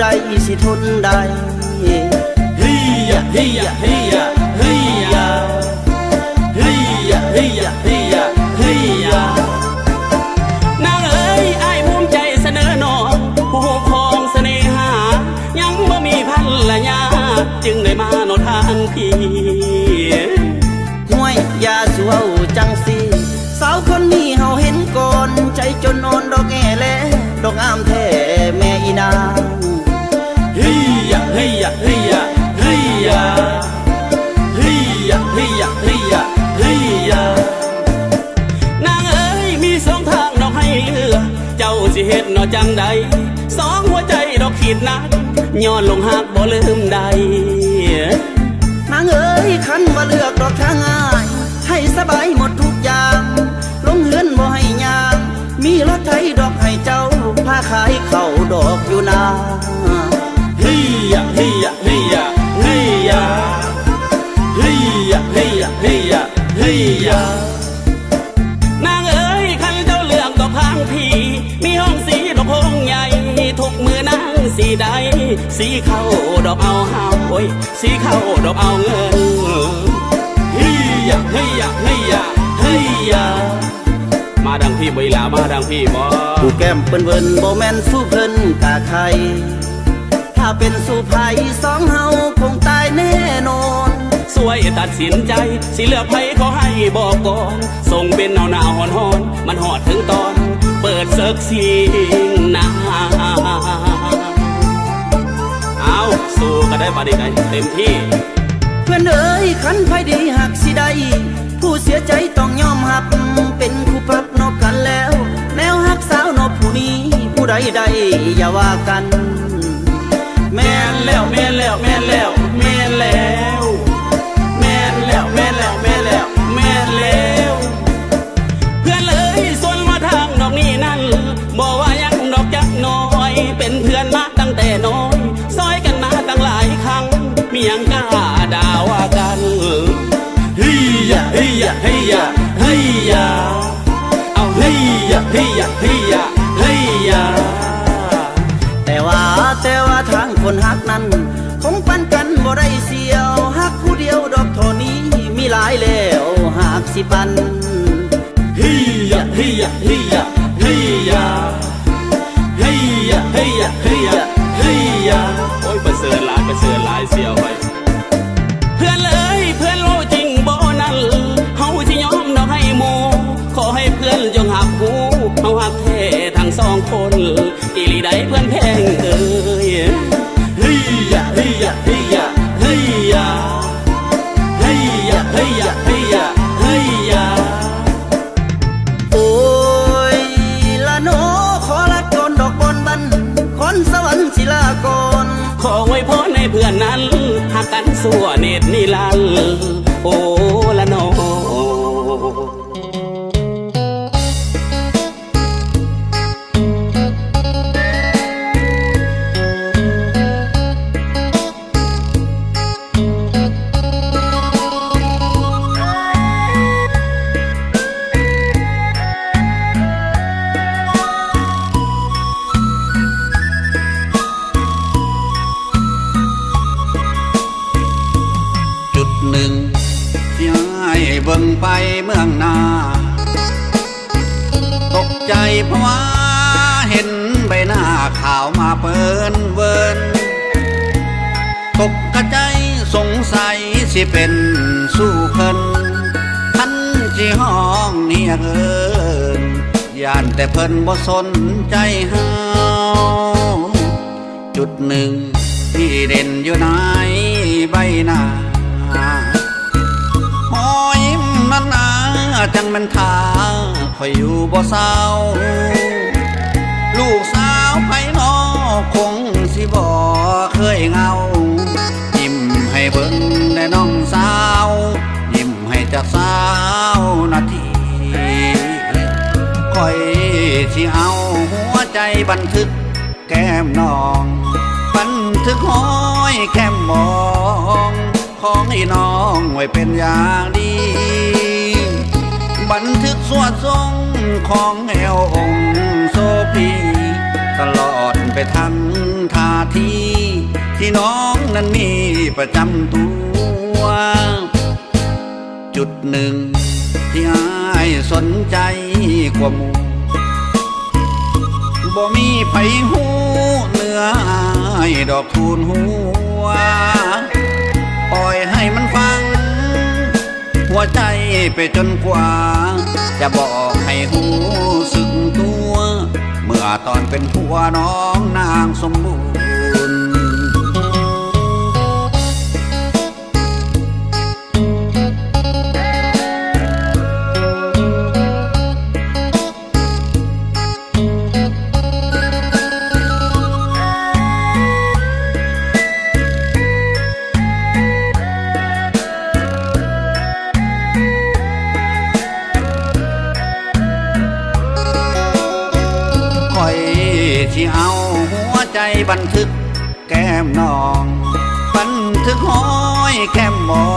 ใดสิทนได้เฮียเฮียเฮียเฮียเฮียเฮียเฮียเฮียนางเอ๋ยไอ้ายภูมิใจเสนอน้องผู้ครองเสน่หา ยังบ่มีพันละยาจึงได้มาโนทางพี่ จังใดสองหัวใจดอกขีดนักย้อนลงหักบ่ลืมใดนางเอ๋ยคันว่าเลือกดอกทางง่าย ให้สบายหมดทุกอย่าง ลงเฮือนบ่ให้ยาง มีรถไถดอกให้เจ้าพาขายเข้าวดอกอยู่นาเฮียเฮียเฮียเฮียเฮียเฮียเฮียเฮียน สีใดสีเข้าดอกเอาเฮาโอ้ยสีเข้าดอกเอาเงินเฮียเฮียเฮียเฮียมาดังพี่บ่อีหลามาดังพี่บ่ผู้แก้มเปิ้นเวินบ่แม่นสู้เพิ่นกะใครถ้าเป็นสู้ไผสองเฮาคงตายแน่นอนสวยตัดสินใจ สิเลือกใครขอให้บอกก่อนส่งเป็นหนาวหนาวหอนหอนมันหอดถึงตอน เปิดเซิกสิงนา สู้ก็ได้มาดีได้เต็มที่ เพื่อนเอ๋ยขันไผดีหักสิได้ผู้เสียใจต้องยอมหัก เป็นคู่ปรับนอกกันแล้ว แนวหักสาวนอกผู้นี้ ผู้ใดใดอย่าว่ากัน แม่นแล้วแม่นแล้วแม่นแล้วแม่นแล้ว ฮียเฮียเฮียเฮียแต่ว่าแต่ว่าทางคนหักนั้น คงปันกันบ่ได้เสียวหักผู้เดียวดอกเท่านี้มีหลายแล้วหากสิปันเฮียเฮียเฮียเฮียเฮียเฮียเฮียเฮียโอ้ยประเสริฐหลายประเสริฐหลายเสียวไป love. เบิ่งไปเมืองนา ตกใจเพราะว่าเห็นใบหน้าขาวมาเปินเวินตกกระใจสงสัยสิเป็นสู้เพิ่นท่านจีห้องเนียเอินย่านแต่เพิ่นบ่สนใจเฮาจุดหนึ่งที่เด่นอยู่ในใบหน้า จังมันทาคอยอยู่บ่เศร้า ลูกสาวไผนอคงสิบ่เคยเหงา ยิ้มให้เบิ่งได้น้องสาว ยิ้มให้จากสาวนาทีคอยที่เอาหัวใจบันทึกแก้มน้อง บันทึกห้อยแก้มมอง ของไอ้น้องไว้เป็นอย่างดี บันทึกสวดทรงของแอวองค์โซพีตลอดไปทั้งทาทีที่น้องนั้นมีประจำตัว จุดหนึ่งที่อายสนใจกว่ามูบ่มีไผหูเนื้ออดอกทูลหัว ไปจนกว่า จะบอกให้หูสึกตัว เมื่อตอนเป็นผัวน้องนางสมบูรณ์ ที่เอาหัวใจบันทึกแก้มน้อง บันทึกห้อยแก้มมอ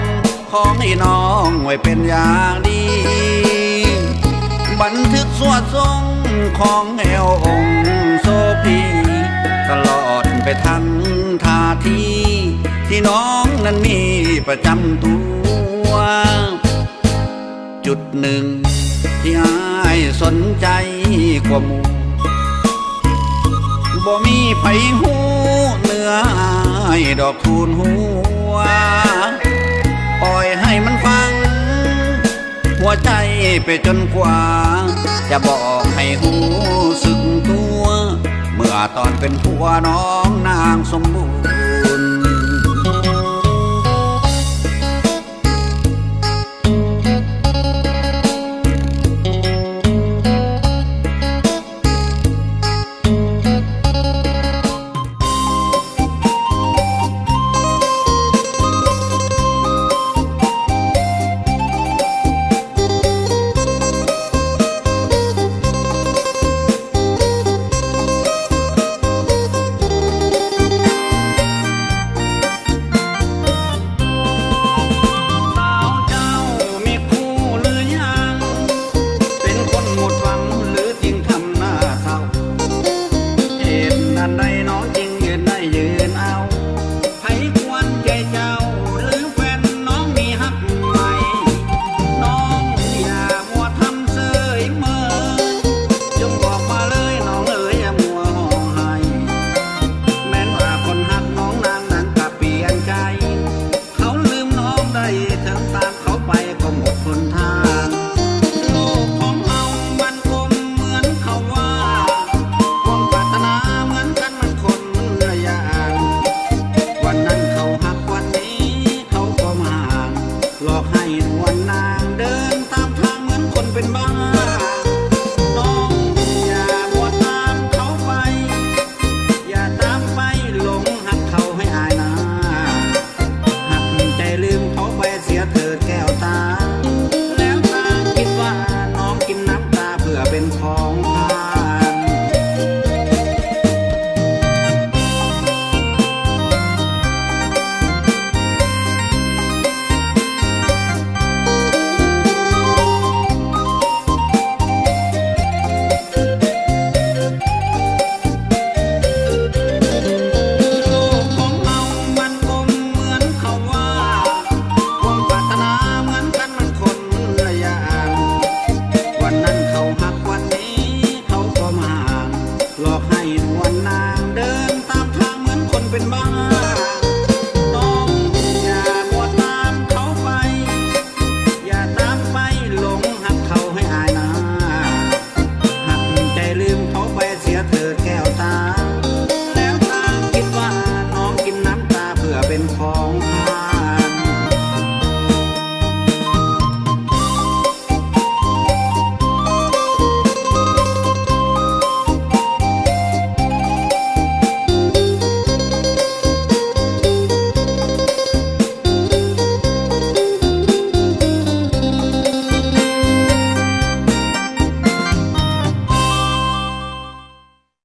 ง ของไอ้น้องไว้เป็นอย่างดี บันทึกสวดทรงของแอวองค์โซพีตลอดไปทั้งท่าทีที่น้องนั้นมีประจำตัว จุดหนึ่งที่อายสนใจกว่ามู่ บ่มีไผหูเนื้อยดอกทูนหัว ปล่อยให้มันฟัง หัวใจไปจนกว่า จะบอกให้หูสึกตัว เมื่อตอนเป็นผัวน้องนางสมบูรณ์